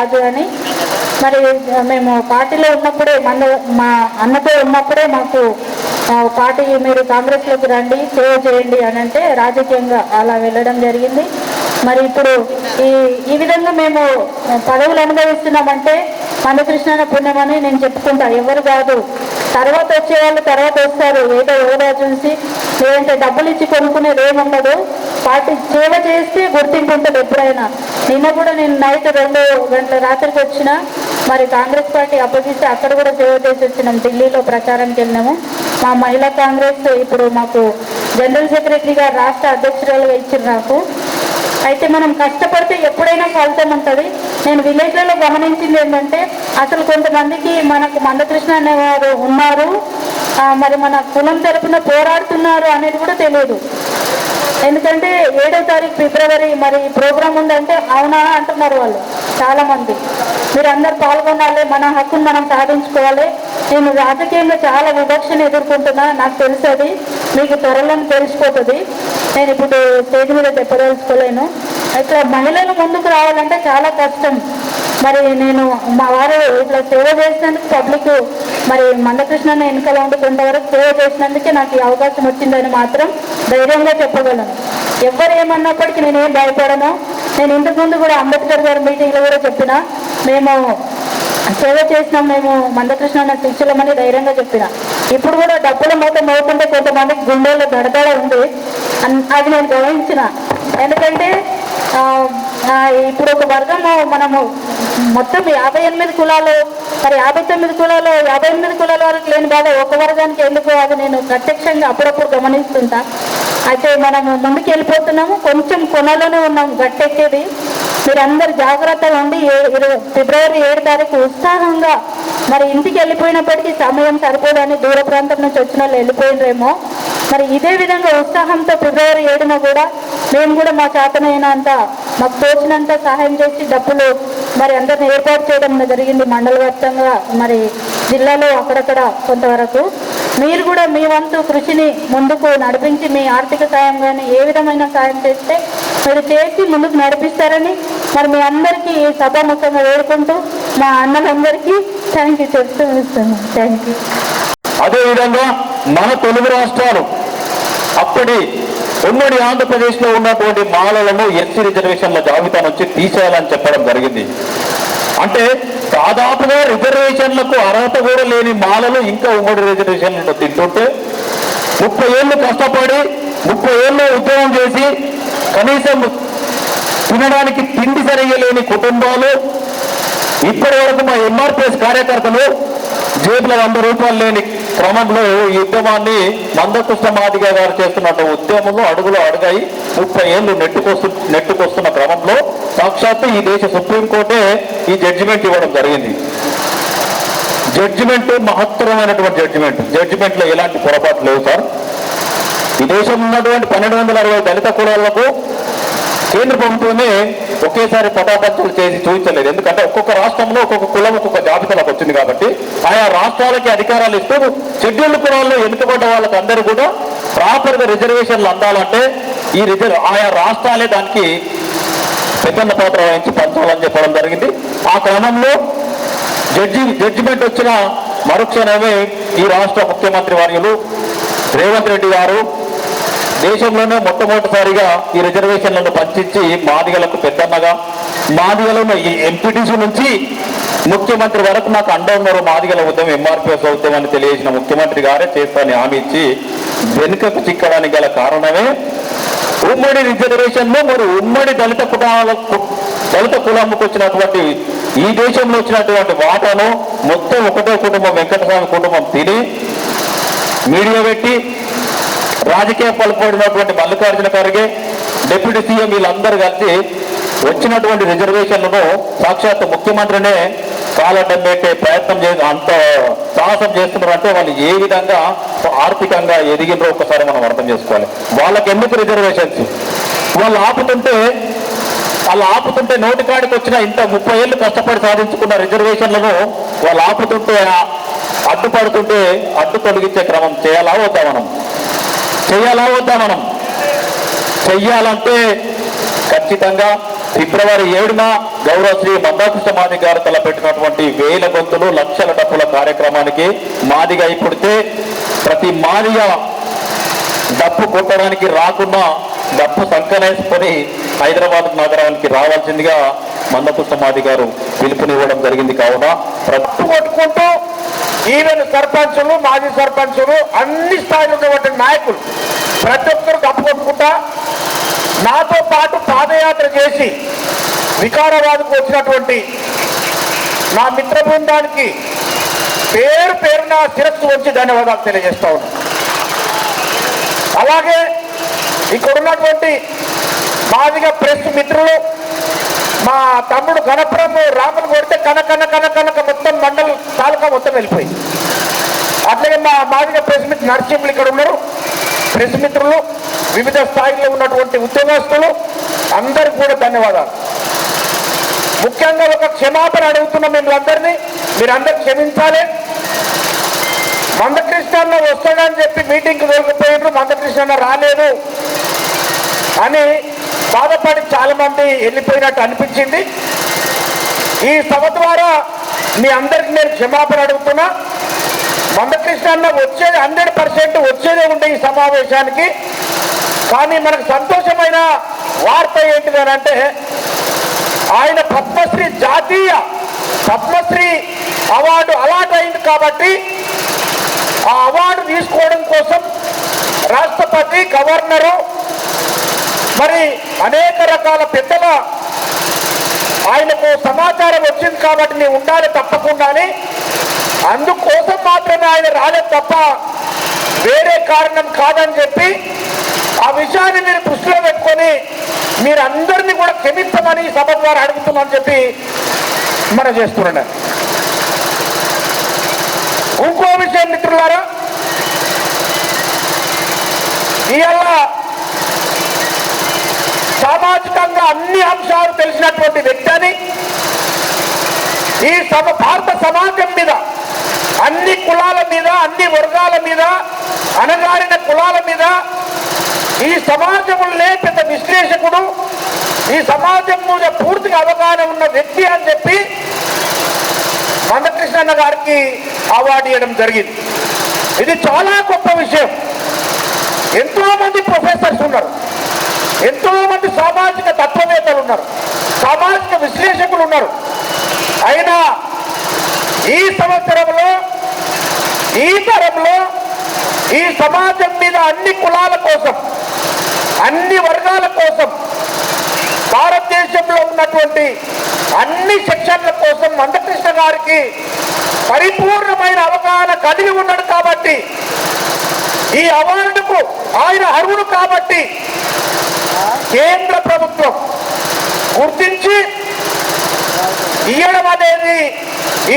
కాదు అని. మరి మేము పార్టీలో ఉన్నప్పుడే మన మా అన్నతో ఉన్నప్పుడే మాకు పార్టీ మీరు కాంగ్రెస్లోకి రండి సేవ చేయండి అని అంటే రాజకీయంగా అలా వెళ్ళడం జరిగింది. మరి ఇప్పుడు ఈ ఈ విధంగా మేము పదవులు అనుభవిస్తున్నామంటే మందకృష్ణ పుణ్యమని నేను చెప్పుకుంటా. ఎవరు కాదు. తర్వాత వచ్చే వాళ్ళు తర్వాత వస్తారు. ఏదో ఏదో చూసి లేదంటే డబ్బులు ఇచ్చి కొనుక్కునేది ఏముండదు పార్టీ సేవ చేస్తే గుర్తింపు ఉంటుంది ఎప్పుడైనా. నిన్న కూడా నేను నైట్ రెండు గంటల రాత్రికి వచ్చిన మరి కాంగ్రెస్ పార్టీ అపోజిట్ అక్కడ కూడా సేవ చేసి వచ్చినాం. ఢిల్లీలో ప్రచారానికి వెళ్ళినాము. మా మహిళా కాంగ్రెస్ ఇప్పుడు మాకు జనరల్ సెక్రటరీగా రాష్ట్ర అధ్యక్షురాలుగా ఇచ్చిన నాకు. అయితే మనం కష్టపడితే ఎప్పుడైనా ఫలితం ఉంటుంది. నేను విలేజ్లలో గమనించింది ఏంటంటే అసలు కొంతమందికి మనకు మందకృష్ణ అనేవారు ఉన్నారు. మరి మన కులం తరపున పోరాడుతున్నారు అనేది కూడా తెలియదు. ఎందుకంటే ఏడో తారీఖు ఫిబ్రవరి మరి ప్రోగ్రామ్ ఉందంటే అవునా అంటున్నారు వాళ్ళు చాలామంది. మీరు అందరు పాల్గొనాలి మన హక్కును మనం సాధించుకోవాలి. నేను రాజకీయంగా చాలా వివక్షను ఎదుర్కొంటున్నా నాకు తెలుసది మీకు త్వరలో తెలిసిపోతుంది. నేను ఇప్పుడు స్టేజ్ మీద చెప్పదలుచుకోలేను. ఇట్లా మహిళలు ముందుకు రావాలంటే చాలా కష్టం. మరి నేను మా వారు ఇట్లా సేవ చేసినందుకు పబ్లిక్ మరి మందకృష్ణ ఎన్నికల ఉండి కొంతవరకు సేవ చేసినందుకే నాకు ఈ అవకాశం వచ్చిందని మాత్రం ధైర్యంగా చెప్పగలను. ఎవరు ఏమన్నప్పటికీ నేను ఏం భయపడను. నేను ఇంతకు ముందు కూడా అంబేద్కర్ గారి మీటింగ్లో కూడా చెప్పిన. మేము సేవ చేసినాం మేము మందకృష్ణ శిక్షలమని ధైర్యంగా చెప్పిన. ఇప్పుడు కూడా డబ్బుల మొత్తం మోకుంటే కొంతమందికి గుండెల్లో దడదడ ఉంది. అన్- అది నేను గమనించిన. ఎందుకంటే ఇప్పుడు ఒక వర్గము మనము మొత్తం యాభై ఎనిమిది కులాలు మరి యాభై తొమ్మిది కులాలు యాభై ఎనిమిది కులాల వరకు లేని బాధ ఒక వర్గానికి ఎందుకు? అది నేను ప్రత్యక్షంగా అప్పుడప్పుడు గమనిస్తుంటా. అయితే మనము ముందుకు వెళ్ళిపోతున్నాము కొంచెం కొనలోనే ఉన్నాం గట్టెక్కేది. మీరందరు జాగ్రత్తగా ఉండి ఫిబ్రవరి ఏడు తారీఖు ఉత్సాహంగా మరి ఇంటికి వెళ్ళిపోయినప్పటికీ సమయం సరిపోదని దూర ప్రాంతం నుంచి వచ్చిన వాళ్ళు వెళ్ళిపోయినరేమో. మరి ఇదే విధంగా ఉత్సాహంతో ఫిబ్రవరి ఏడున కూడా మేము కూడా మా చేతనైనంత మాకు తోచినంత సహాయం చేసి డబ్బులు మరి అందరిని ఏర్పాటు చేయడం జరిగింది మండల వ్యాప్తంగా. మరి జిల్లాలో అక్కడక్కడ కొంతవరకు మీరు కూడా మీ వంతు కృషిని ముందుకు నడిపించి మీ ఆర్థిక సాయం కానీ ఏ విధమైన సాయం చేస్తే మీరు చేసి ముందుకు నడిపిస్తారని మరి మీ అందరికీ ఈ సభాముఖంగా వేడుకుంటూ మా అన్నలందరికీ థ్యాంక్ యూ చెప్తూ ఇస్తున్నాను థ్యాంక్ యూ అదేవిధంగా మన తెలుగు రాష్ట్రాలు అప్పటి ఉమ్మడి ఆంధ్రప్రదేశ్లో ఉన్నటువంటి మాలలను ఎస్సీ రిజర్వేషన్ల జాబితా నుంచి తీసేయాలని చెప్పడం జరిగింది. అంటే దాదాపుగా రిజర్వేషన్లకు అర్హత కూడా లేని మాలలు ఇంకా ఉమ్మడి రిజర్వేషన్లను తింటుంటే ముప్పై ఏళ్ళు కష్టపడి ముప్పై ఏళ్ళు ఉద్యోగం చేసి కనీసం తినడానికి తిండి సరిగలేని కుటుంబాలు ఇప్పటి వరకు మా ఎంఆర్పిఎస్ కార్యకర్తలు జేబులో వంద రూపాయలు లేని క్రమంలో ఈ ఉద్యమాన్ని మందకృష్ణ మాదిగ గారు చేస్తున్న ఉద్యమంలో అడుగులో అడుగాయి. ముప్పై ఏళ్ళు నెట్టుకొస్తు నెట్టుకొస్తున్న క్రమంలో సాక్షాత్తు ఈ దేశ సుప్రీంకోర్టే ఈ జడ్జిమెంట్ ఇవ్వడం జరిగింది. జడ్జిమెంట్ మహత్తరమైనటువంటి జడ్జిమెంట్. జడ్జిమెంట్లో ఎలాంటి పొరపాటు లేవు సార్. ఈ దేశంలో ఉన్నటువంటి పన్నెండు వందల అరవై దళిత కులాలకు కేంద్ర ప్రభుత్వమే ఒకేసారి పటాపంచలు చేసి చూపించలేదు ఎందుకంటే ఒక్కొక్క రాష్ట్రంలో ఒక్కొక్క కులం ఒక్కొక్క జాబితాలకు వచ్చింది కాబట్టి ఆయా రాష్ట్రాలకి అధికారాలు ఇస్తూ షెడ్యూల్డ్ కులాల్లో ఎన్నుకబడ్డ వాళ్ళకి అందరూ కూడా ప్రాపర్గా రిజర్వేషన్లు అందాలంటే ఈ రిజర్వ్ ఆయా రాష్ట్రాలే దానికి పెద్దన్న పాత్ర వహించి పంచాలని చెప్పడం జరిగింది. ఆ క్రమంలో జడ్జి జడ్జిమెంట్ వచ్చిన మరుక్షణమే ఈ రాష్ట్ర ముఖ్యమంత్రి వర్యులు రేవంత్ రెడ్డి గారు దేశంలోనే మొట్టమొదటిసారిగా ఈ రిజర్వేషన్లను పంచించి మాదిగలకు పెద్దన్నగా మాదిగలను ఈ ఎంపీటీసీ నుంచి ముఖ్యమంత్రి వరకు నాకు అండ ఉన్నారు మాదిగల ఉద్యమం ఎంఆర్పిఎస్ ఉద్యమం అని తెలియజేసిన ముఖ్యమంత్రి గారే చేస్తానని హామీ ఇచ్చి వెనుకకు చిక్కడానికి గల కారణమే ఉమ్మడి రిజర్వేషన్లో మరి ఉమ్మడి దళిత కులాలకు దళిత కులంకు వచ్చినటువంటి ఈ దేశంలో వచ్చినటువంటి వాటాను మొత్తం ఒకటే కుటుంబం వెంకటస్వామి కుటుంబం తిని మీడియా పెట్టి రాజకీయ పలుపడినటువంటి మల్లికార్జున ఖర్గే డిప్యూటీ సీఎం వీళ్ళందరూ కలిసి వచ్చినటువంటి రిజర్వేషన్లను సాక్షాత్ ముఖ్యమంత్రినే కాలడ్డం పెట్టే ప్రయత్నం చే అంత సాహసం చేస్తున్నారు. అంటే వాళ్ళు ఏ విధంగా ఆర్థికంగా ఎదిగినరో ఒకసారి మనం అర్థం చేసుకోవాలి. వాళ్ళకి ఎందుకు రిజర్వేషన్స్? వాళ్ళు ఆపుతుంటే వాళ్ళు ఆపుతుంటే నోటికాడికి వచ్చిన ఇంత ముప్పై ఏళ్ళు కష్టపడి సాధించుకున్న రిజర్వేషన్లను వాళ్ళు ఆపుతుంటే అడ్డుపడుతుంటే అడ్డు తొలగించే క్రమం చేయాలా వద్దా మనం? చేయాలా వద్దా మనం? చెయ్యాలంటే ఖచ్చితంగా ఫిబ్రవరి ఏడున గౌరవ శ్రీ మందాకృష్ణ మాది గారు తలపెట్టినటువంటి వేల గొంతులు లక్షల డబ్బుల కార్యక్రమానికి మాదిగా ఇప్పుడితే ప్రతి మాదిగా డప్పు కొట్టడానికి రాకుండా డప్పు సంకనేసుకొని హైదరాబాద్ నగరానికి రావాల్సిందిగా మందకృష్ణ మాది గారు పిలుపునివ్వడం జరిగింది కావున ప్రతి కొట్టుకుంటూ ఈవెన్ సర్పంచులు మాజీ సర్పంచులు అన్ని స్థాయిలో ఉన్నటువంటి నాయకులు ప్రతి ఒక్కరు కప్పుకొట్టుకుంటా నాతో పాటు పాదయాత్ర చేసి వికారాబాద్కు వచ్చినటువంటి నా మిత్ర బృందానికి పేరు పేరున శిరస్సు వచ్చి ధన్యవాదాలు తెలియజేస్తా ఉన్నాను అలాగే ఇక్కడ ఉన్నటువంటి మాదిగా ప్రెస్ మిత్రులు మా తమ్ముడు గణప్రభు రాములు కొడితే కనకన కన కనక మొత్తం మండలం తాలూకా మొత్తం వెళ్ళిపోయింది అట్లాగే మా మాదిగా ప్రెస్ మిత్ర నరసింహులు ఇక్కడ ఉన్నారు. ప్రెస్ మిత్రులు వివిధ స్థాయిలో ఉన్నటువంటి ఉద్యోగస్తులు అందరికి కూడా ధన్యవాదాలు. ముఖ్యంగా ఒక క్షమాపణ అడుగుతున్నాం మిమ్మల్ని మీరందరూ క్షమించాలి. మందకృష్ణ వస్తాడని చెప్పి మీటింగ్కి వెళ్ళిపోయినారు. మందకృష్ణ రాలేదు అని బాధపడి చాలామంది వెళ్ళిపోయినట్టు అనిపించింది. ఈ సభ ద్వారా మీ అందరికి నేను క్షమాపణ అడుగుతున్నా. మందకృష్ణ అన్న వచ్చేది హండ్రెడ్ పర్సెంట్ వచ్చేదే ఉండే ఈ సమావేశానికి. కానీ మనకు సంతోషమైన వార్త ఏంటిది అని అంటే ఆయన పద్మశ్రీ జాతీయ పద్మశ్రీ అవార్డు అలాట్ అయింది కాబట్టి ఆ అవార్డు తీసుకోవడం కోసం రాష్ట్రపతి గవర్నరు మరి అనేక రకాల పెద్దల ఆయనకు సమాచారం వచ్చింది కాబట్టి నేను ఉండాలి తప్పకుండా అందుకోసం మాత్రమే ఆయన రాలేదు తప్ప వేరే కారణం కాదని చెప్పి ఆ విషయాన్ని మీరు దృష్టిలో పెట్టుకొని మీరు అందరినీ కూడా క్షమిస్తామని సభ ద్వారా అడుగుతున్నామని చెప్పి మనం చేస్తున్నాడు ఇంకో విషయం మిత్రులారా ఇవాళ సామాజికంగా అన్ని అంశాలు తెలిసినటువంటి వ్యక్తి అని ఈ సమ భారత సమాజం మీద అన్ని కులాల మీద అన్ని వర్గాల మీద అణగారిన కులాల మీద ఈ సమాజంలో పెద్ద విశ్లేషకుడు ఈ సమాజం మీద పూర్తిగా అవగాహన ఉన్న వ్యక్తి అని చెప్పి మందకృష్ణన్న గారికి అవార్డు ఇవ్వడం జరిగింది. ఇది చాలా గొప్ప విషయం. ఎంతోమంది ప్రొఫెసర్స్ ఉన్నారు. ఎంతో మంది సామాజిక తత్వవేత్తలు ఉన్నారు. సామాజిక విశ్లేషకులు ఉన్నారు. అయినా ఈ సంవత్సరంలో ఈ తరంలో ఈ సమాజం మీద అన్ని కులాల కోసం అన్ని వర్గాల కోసం భారతదేశంలో ఉన్నటువంటి అన్ని సెక్షన్ల కోసం మందకృష్ణ గారికి పరిపూర్ణమైన అవగాహన కలిగి ఉన్నాడు కాబట్టి ఈ అవార్డుకు ఆయన అర్హుడు కాబట్టి కేంద్ర ప్రభుత్వం గుర్తించి ఇయ్యడం అనేది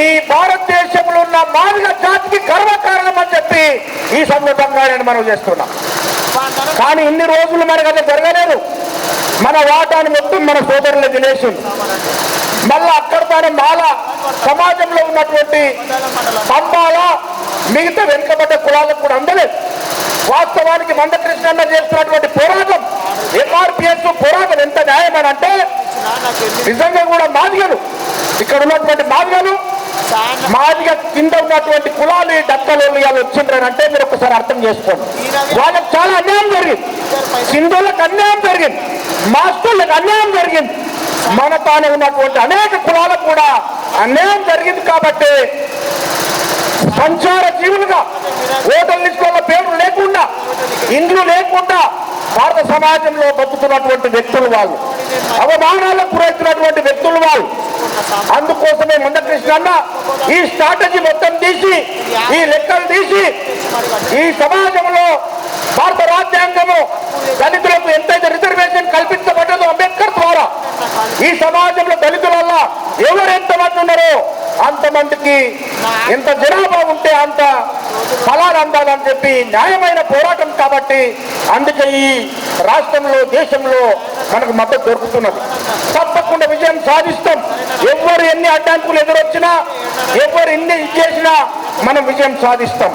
ఈ భారతదేశంలో ఉన్న మానవ జాతికి గర్వకారణం అని చెప్పి ఈ సందర్భంగా నేను మనం చేస్తున్నాం. కానీ ఇన్ని రోజులు మనకు అది జరగలేదు. మన వాటాన్ని మొత్తం మన సోదరులు తినేసింది మళ్ళా అక్కడతోనే మాల సమాజంలో ఉన్నటువంటి పంపాల మిగతా వెనుకబడ్డ కులాలకు కూడా అందలేదు. వాస్తవానికి మందకృష్ణ చేస్తున్నటువంటి పోరాటం ఎంఆర్పిఎస్ పోరాటం ఎంత న్యాయం అని అంటే నిజంగా కూడా మాదిగలు. ఇక్కడ ఉన్నటువంటి మాదిగలు మాదిగ కింద ఉన్నటువంటి కులాలు డక్కలు ఇవాళ వచ్చిండ్రని అంటే మీరు ఒకసారి అర్థం చేసుకోండి. వాళ్ళకి చాలా అన్యాయం జరిగింది. హిందువులకు అన్యాయం జరిగింది. మాస్టర్లకు అన్యాయం జరిగింది. మన తాను ఉన్నటువంటి అనేక కులాలకు కూడా అన్యాయం జరిగింది కాబట్టి సంచార జీవులుగా ఓటర్ లిస్టుల పేర్లు లేకుండా ఇండ్లు లేకుండా భారత సమాజంలో బతుకుతున్నటువంటి వ్యక్తులు వాళ్ళు. అవమానాలకు గురవుతున్నటువంటి వ్యక్తులు వాళ్ళు. అందుకోసమే మందకృష్ణ అన్న ఈ స్ట్రాటజీ మొత్తం తీసి ఈ లెక్కలు తీసి ఈ సమాజంలో భారత రాజ్యాంగము దళితులకు ఎంతైతే రిజర్వేషన్ కల్పిస్తారు ఈ సమాజంలో దళితుల వల్ల ఎవరు ఎంతమంది ఉన్నారో అంతమందికి ఎంత జనాభా ఉంటే అంత ఫలాలు అందాలని చెప్పి న్యాయమైన పోరాటం కాబట్టి అందుకే ఈ రాష్ట్రంలో దేశంలో మనకు మద్దతు దొరుకుతున్నది. తప్పకుండా విజయం సాధిస్తాం. ఎవరు ఎన్ని అడ్డంకులు ఎదురొచ్చినా ఎవరు ఎన్ని చేసినా మనం విజయం సాధిస్తాం.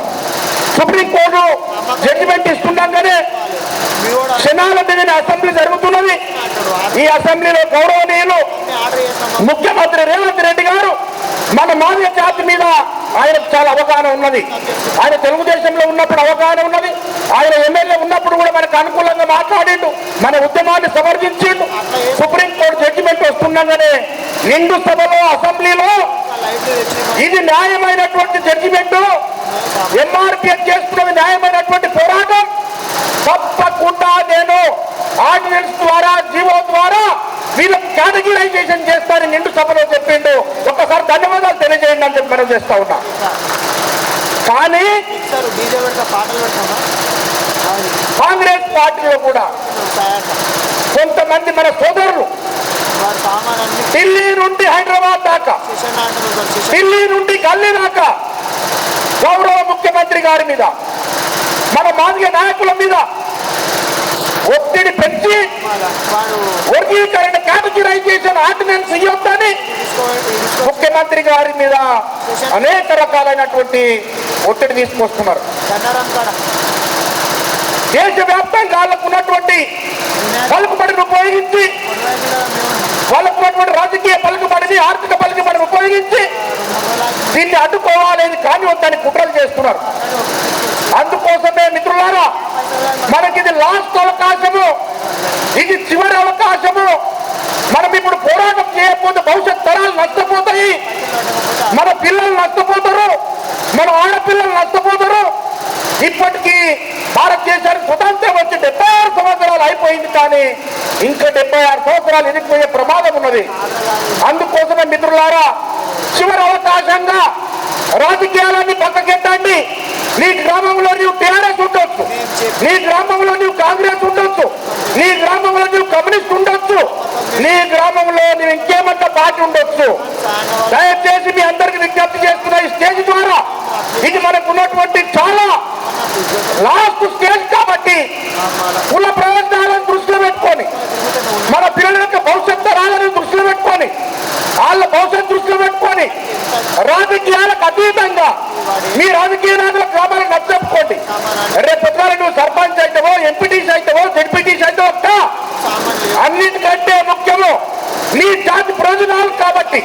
సుప్రీంకోర్టు జడ్జిమెంట్ ఇస్తుండగానే క్షణాల మీద అసెంబ్లీ జరుగుతున్నది. ఈ అసెంబ్లీలో గౌరవనీయులు ముఖ్యమంత్రి రేవంత్ రెడ్డి గారు మన మాదిగ జాతి మీద ఆయనకు చాలా అవగాహన ఉన్నది. ఆయన తెలుగుదేశంలో ఉన్నప్పుడు అవగాహన ఉన్నది. ఆయన ఎమ్మెల్యే ఉన్నప్పుడు కూడా మనకు అనుకూలంగా మాట్లాడిండు. మన ఉద్యమాన్ని సమర్థించిండు. సుప్రీంకోర్టు జడ్జిమెంట్ వస్తుండగానే నిండు సభలో అసెంబ్లీలో ఇది న్యాయమైనటువంటి జడ్జిమెంట్ ఎంఆర్పీఎస్ చేస్తున్నది న్యాయమైనటువంటి పోరాటం. తప్పకుండా ఆర్డినెన్స్ ద్వారా జీవో ద్వారా వీళ్ళకి కేటగిరైజేషన్ చేస్తారని నిండు సభలో చెప్పిండు. ఒక్కసారి ధన్యవాదాలు తెలియజేయండి అని చెప్పి మనం చేస్తా ఉన్నా. కానీ కాంగ్రెస్ పార్టీలో కూడా కొంతమంది మన సోదరులు ఢిల్లీ నుండి హైదరాబాద్ దాకా ఢిల్లీ నుండి గల్లీ దాకా గౌరవ ముఖ్యమంత్రి గారి మీద మన మాదిగ నాయకుల మీద ఒత్తిడి పెంచి వర్గీకరణ కేటగిరైజేషన్ ఆర్డినెన్స్ ఇవ్వద్దని ముఖ్యమంత్రి గారి మీద అనేక రకాలైనటువంటి ఒత్తిడి తీసుకొస్తున్నారు. దేశవ్యాప్తంగా వాళ్ళకు ఉన్నటువంటి పలుకుబడిని ఉపయోగించి వాళ్ళకు ఉన్నటువంటి రాజకీయ పలుకుబడిని ఆర్థిక పలుకుబడిని ఉపయోగించి దీన్ని అడ్డుకోవాలి ఇది కానివద్దని కుట్రలు చేస్తున్నారు. అందుకోసమే మిత్రులారా మనకి ఇది లాస్ట్ అవకాశము. ఇది చివరి అవకాశము. మనం ఇప్పుడు పోరాటం చేయకపోతే భవిష్యత్ తరాలు నష్టపోతాయి. మన పిల్లలు నష్టపోతారు. మన ఆడపిల్లలు నష్టపోతారు. ఇప్పటికీ భారతదేశానికి స్వతంత్రం వచ్చి డెబ్బై ఆరు సంవత్సరాలు అయిపోయింది కానీ ఇంకా డెబ్బై ఆరు సంవత్సరాలు ఎదిగిపోయే ప్రమాదం ఉన్నది. అందుకోసమే మిత్రులారా చివరి అవకాశంగా రాజకీయాలన్నీ పక్కకెట్టండి. నీ గ్రామంలో నీవు టీఆర్ఎస్ ఉండొచ్చు. నీ గ్రామంలో నీవు కాంగ్రెస్ ఉండొచ్చు. నీ గ్రామంలో నీవు కమ్యూనిస్ట్ ఉండొచ్చు. నీ గ్రామంలో నీవు ఇంకేమంటే పార్టీ ఉండొచ్చు. దయచేసి మీ అందరికి విజ్ఞప్తి చేస్తున్న ఈ స్టేజ్ ద్వారా. ఇది మనకు ఉన్నటువంటి చాలా లాస్ట్ స్టేజ్ కాబట్టి. కుల ప్రయోజనాలను దృష్టిలో పెట్టుకొని మన పిల్లల యొక్క భవిష్యత్ తరాలను దృష్టిలో పెట్టుకొని వాళ్ళ భవిష్యత్ దృష్టిలో రాజకీయాలకు అతీతంగా. మీ రాజకీయ నాయకుల గ్రామాలకు నచ్చప్పుకోండి రేపు పొద్దున నువ్వు సర్పంచ్ అయితేవో ఎంపీటీసీ అయితేవో జడ్పీటీసీ అయితేవో అక్క సామాన్ అన్నిటికంటే ముఖ్యము నీ జాతి ప్రయోజనాలు కాబట్టి.